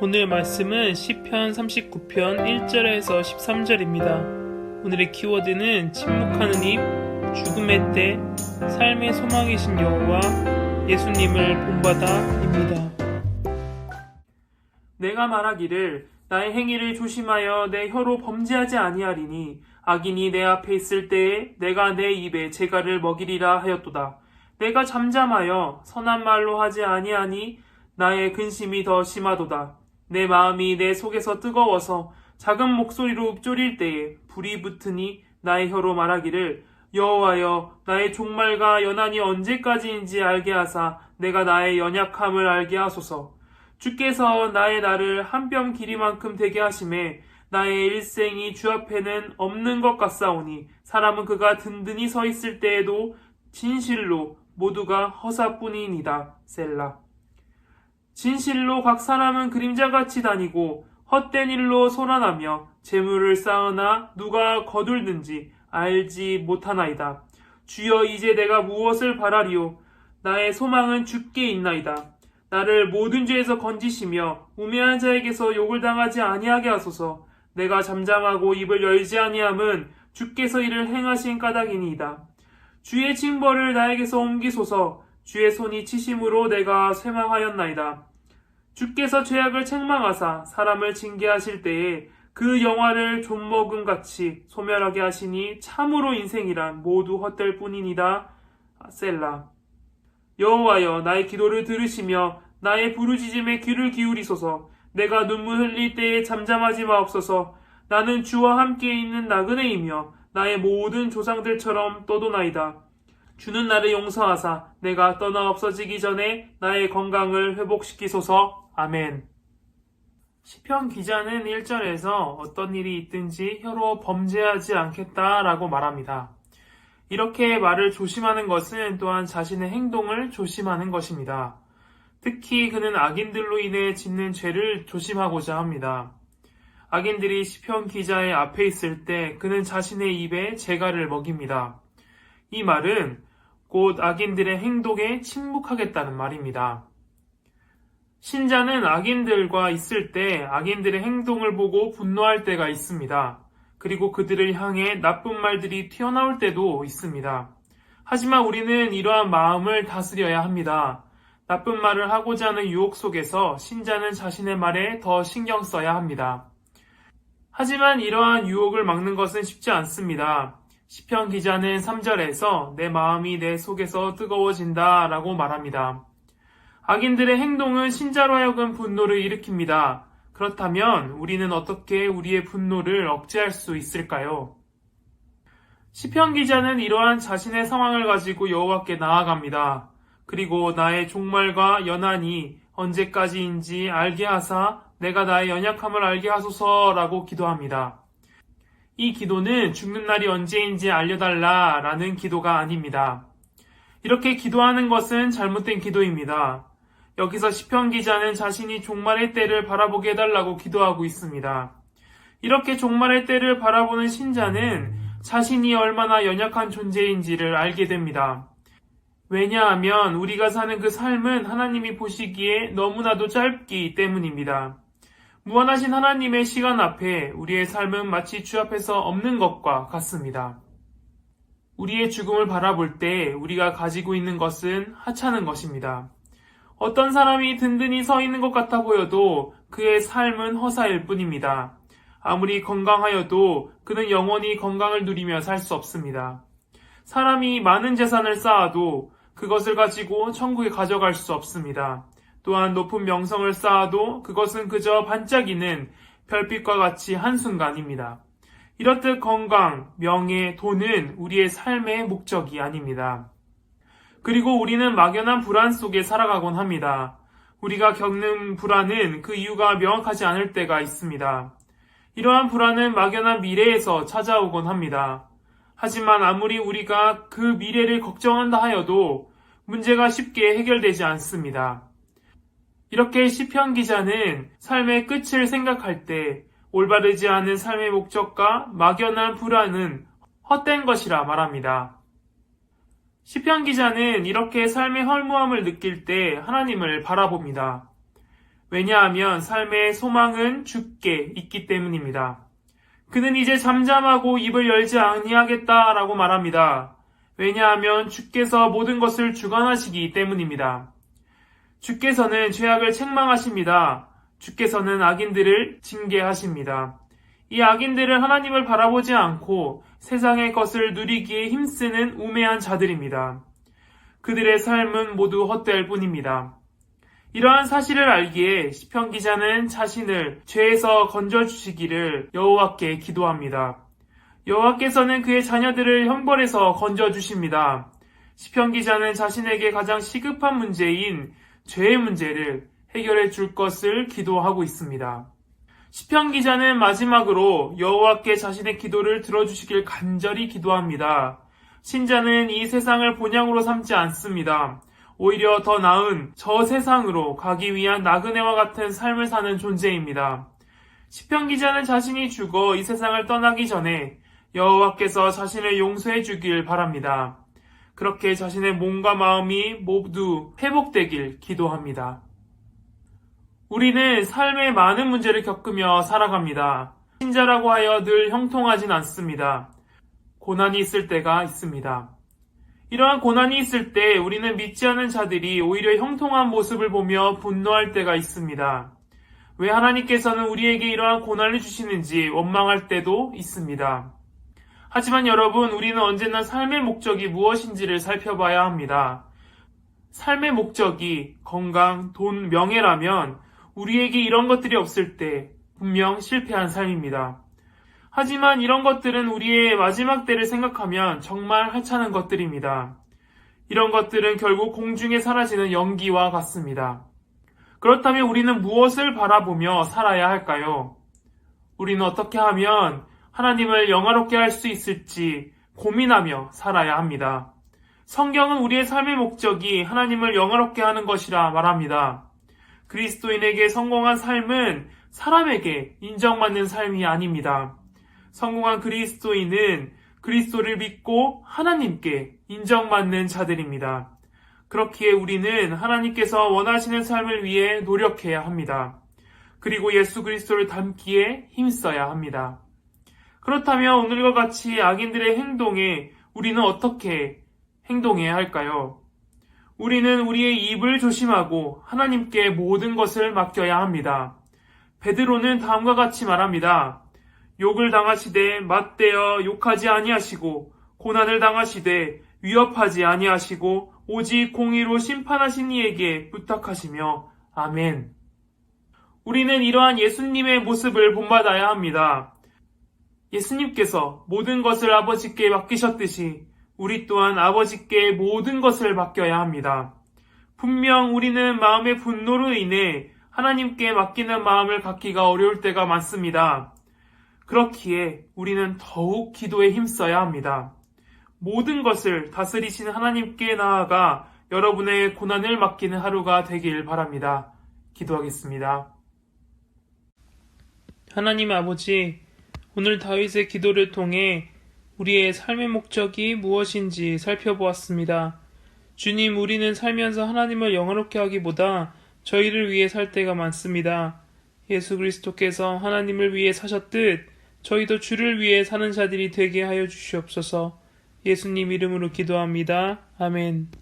오늘 말씀은 시편 39편 1절에서 13절입니다. 오늘의 키워드는 침묵하는 입, 죽음의 때, 삶의 소망이신 여호와 예수님을 본받아입니다. 내가 말하기를 나의 행위를 조심하여 내 혀로 범죄하지 아니하리니 악인이 내 앞에 있을 때에 내가 내 입에 재갈을 먹이리라 하였도다. 내가 잠잠하여 선한 말로 하지 아니하니 나의 근심이 더 심하도다. 내 마음이 내 속에서 뜨거워서 작은 목소리로 쪼릴 때에 불이 붙으니 나의 혀로 말하기를 여호와여 나의 종말과 연한이 언제까지인지 알게 하사 내가 나의 연약함을 알게 하소서. 주께서 나의 날을 한뼘 길이만큼 되게 하심에 나의 일생이 주 앞에는 없는 것 같사오니 사람은 그가 든든히 서 있을 때에도 진실로 모두가 허사뿐이니이다. 셀라. 진실로 각 사람은 그림자같이 다니고 헛된 일로 소란하며 재물을 쌓으나 누가 거둘든지 알지 못하나이다. 주여 이제 내가 무엇을 바라리요? 나의 소망은 주께 있나이다. 나를 모든 죄에서 건지시며 우매한 자에게서 욕을 당하지 아니하게 하소서. 내가 잠잠하고 입을 열지 아니함은 주께서 이를 행하신 까닭이니이다. 주의 징벌을 나에게서 옮기소서. 주의 손이 치심으로 내가 쇠망하였나이다. 주께서 죄악을 책망하사 사람을 징계하실 때에 그 영화를 좀먹음 같이 소멸하게 하시니 참으로 인생이란 모두 헛될 뿐이니다. 셀라. 여호와여 나의 기도를 들으시며 나의 부르짖음에 귀를 기울이소서. 내가 눈물 흘릴 때에 잠잠하지 마옵소서. 나는 주와 함께 있는 나그네이며 나의 모든 조상들처럼 떠도나이다. 주는 나를 용서하사 내가 떠나 없어지기 전에 나의 건강을 회복시키소서. 아멘. 시편 기자는 1절에서 어떤 일이 있든지 혀로 범죄하지 않겠다라고 말합니다. 이렇게 말을 조심하는 것은 또한 자신의 행동을 조심하는 것입니다. 특히 그는 악인들로 인해 짓는 죄를 조심하고자 합니다. 악인들이 시편 기자의 앞에 있을 때 그는 자신의 입에 재갈을 먹입니다. 이 말은 곧 악인들의 행동에 침묵하겠다는 말입니다. 신자는 악인들과 있을 때 악인들의 행동을 보고 분노할 때가 있습니다. 그리고 그들을 향해 나쁜 말들이 튀어나올 때도 있습니다. 하지만 우리는 이러한 마음을 다스려야 합니다. 나쁜 말을 하고자 하는 유혹 속에서 신자는 자신의 말에 더 신경 써야 합니다. 하지만 이러한 유혹을 막는 것은 쉽지 않습니다. 시편 기자는 3절에서 내 마음이 내 속에서 뜨거워진다 라고 말합니다. 악인들의 행동은 신자로 하여금 분노를 일으킵니다. 그렇다면 우리는 어떻게 우리의 분노를 억제할 수 있을까요? 시편 기자는 이러한 자신의 상황을 가지고 여호와께 나아갑니다. 그리고 나의 종말과 연한이 언제까지인지 알게 하사 내가 나의 연약함을 알게 하소서라고 기도합니다. 이 기도는 죽는 날이 언제인지 알려달라 라는 기도가 아닙니다. 이렇게 기도하는 것은 잘못된 기도입니다. 여기서 시편 기자는 자신이 종말의 때를 바라보게 해달라고 기도하고 있습니다. 이렇게 종말의 때를 바라보는 신자는 자신이 얼마나 연약한 존재인지를 알게 됩니다. 왜냐하면 우리가 사는 그 삶은 하나님이 보시기에 너무나도 짧기 때문입니다. 무한하신 하나님의 시간 앞에 우리의 삶은 마치 주 앞에서 없는 것과 같습니다. 우리의 죽음을 바라볼 때 우리가 가지고 있는 것은 하찮은 것입니다. 어떤 사람이 든든히 서 있는 것 같아 보여도 그의 삶은 허사일 뿐입니다. 아무리 건강하여도 그는 영원히 건강을 누리며 살 수 없습니다. 사람이 많은 재산을 쌓아도 그것을 가지고 천국에 가져갈 수 없습니다. 또한 높은 명성을 쌓아도 그것은 그저 반짝이는 별빛과 같이 한순간입니다. 이렇듯 건강, 명예, 돈은 우리의 삶의 목적이 아닙니다. 그리고 우리는 막연한 불안 속에 살아가곤 합니다. 우리가 겪는 불안은 그 이유가 명확하지 않을 때가 있습니다. 이러한 불안은 막연한 미래에서 찾아오곤 합니다. 하지만 아무리 우리가 그 미래를 걱정한다 하여도 문제가 쉽게 해결되지 않습니다. 이렇게 시편 기자는 삶의 끝을 생각할 때 올바르지 않은 삶의 목적과 막연한 불안은 헛된 것이라 말합니다. 시편 기자는 이렇게 삶의 헐무함을 느낄 때 하나님을 바라봅니다. 왜냐하면 삶의 소망은 주께 있기 때문입니다. 그는 이제 잠잠하고 입을 열지 아니하겠다라고 말합니다. 왜냐하면 주께서 모든 것을 주관하시기 때문입니다. 주께서는 죄악을 책망하십니다. 주께서는 악인들을 징계하십니다. 이 악인들은 하나님을 바라보지 않고 세상의 것을 누리기에 힘쓰는 우매한 자들입니다. 그들의 삶은 모두 헛될 뿐입니다. 이러한 사실을 알기에 시편 기자는 자신을 죄에서 건져 주시기를 여호와께 기도합니다. 여호와께서는 그의 자녀들을 형벌에서 건져 주십니다. 시편 기자는 자신에게 가장 시급한 문제인 죄의 문제를 해결해 줄 것을 기도하고 있습니다. 시편 기자는 마지막으로 여호와께 자신의 기도를 들어주시길 간절히 기도합니다. 신자는 이 세상을 본향으로 삼지 않습니다. 오히려 더 나은 저 세상으로 가기 위한 나그네와 같은 삶을 사는 존재입니다. 시편 기자는 자신이 죽어 이 세상을 떠나기 전에 여호와께서 자신을 용서해 주길 바랍니다. 그렇게 자신의 몸과 마음이 모두 회복되길 기도합니다. 우리는 삶의 많은 문제를 겪으며 살아갑니다. 신자라고 하여 늘 형통하진 않습니다. 고난이 있을 때가 있습니다. 이러한 고난이 있을 때 우리는 믿지 않은 자들이 오히려 형통한 모습을 보며 분노할 때가 있습니다. 왜 하나님께서는 우리에게 이러한 고난을 주시는지 원망할 때도 있습니다. 하지만 여러분, 우리는 언제나 삶의 목적이 무엇인지를 살펴봐야 합니다. 삶의 목적이 건강, 돈, 명예라면 우리에게 이런 것들이 없을 때 분명 실패한 삶입니다. 하지만 이런 것들은 우리의 마지막 때를 생각하면 정말 하찮은 것들입니다. 이런 것들은 결국 공중에 사라지는 연기와 같습니다. 그렇다면 우리는 무엇을 바라보며 살아야 할까요? 우리는 어떻게 하면 하나님을 영화롭게 할 수 있을지 고민하며 살아야 합니다. 성경은 우리의 삶의 목적이 하나님을 영화롭게 하는 것이라 말합니다. 그리스도인에게 성공한 삶은 사람에게 인정받는 삶이 아닙니다. 성공한 그리스도인은 그리스도를 믿고 하나님께 인정받는 자들입니다. 그렇기에 우리는 하나님께서 원하시는 삶을 위해 노력해야 합니다. 그리고 예수 그리스도를 닮기에 힘써야 합니다. 그렇다면 오늘과 같이 악인들의 행동에 우리는 어떻게 행동해야 할까요? 우리는 우리의 입을 조심하고 하나님께 모든 것을 맡겨야 합니다. 베드로는 다음과 같이 말합니다. 욕을 당하시되 맞대어 욕하지 아니하시고 고난을 당하시되 위협하지 아니하시고 오직 공의로 심판하신 이에게 부탁하시며 아멘. 우리는 이러한 예수님의 모습을 본받아야 합니다. 예수님께서 모든 것을 아버지께 맡기셨듯이 우리 또한 아버지께 모든 것을 맡겨야 합니다. 분명 우리는 마음의 분노로 인해 하나님께 맡기는 마음을 갖기가 어려울 때가 많습니다. 그렇기에 우리는 더욱 기도에 힘써야 합니다. 모든 것을 다스리시는 하나님께 나아가 여러분의 고난을 맡기는 하루가 되길 바랍니다. 기도하겠습니다. 하나님 아버지, 오늘 다윗의 기도를 통해 우리의 삶의 목적이 무엇인지 살펴보았습니다. 주님, 우리는 살면서 하나님을 영화롭게 하기보다 저희를 위해 살 때가 많습니다. 예수 그리스도께서 하나님을 위해 사셨듯 저희도 주를 위해 사는 자들이 되게 하여 주시옵소서. 예수님 이름으로 기도합니다. 아멘.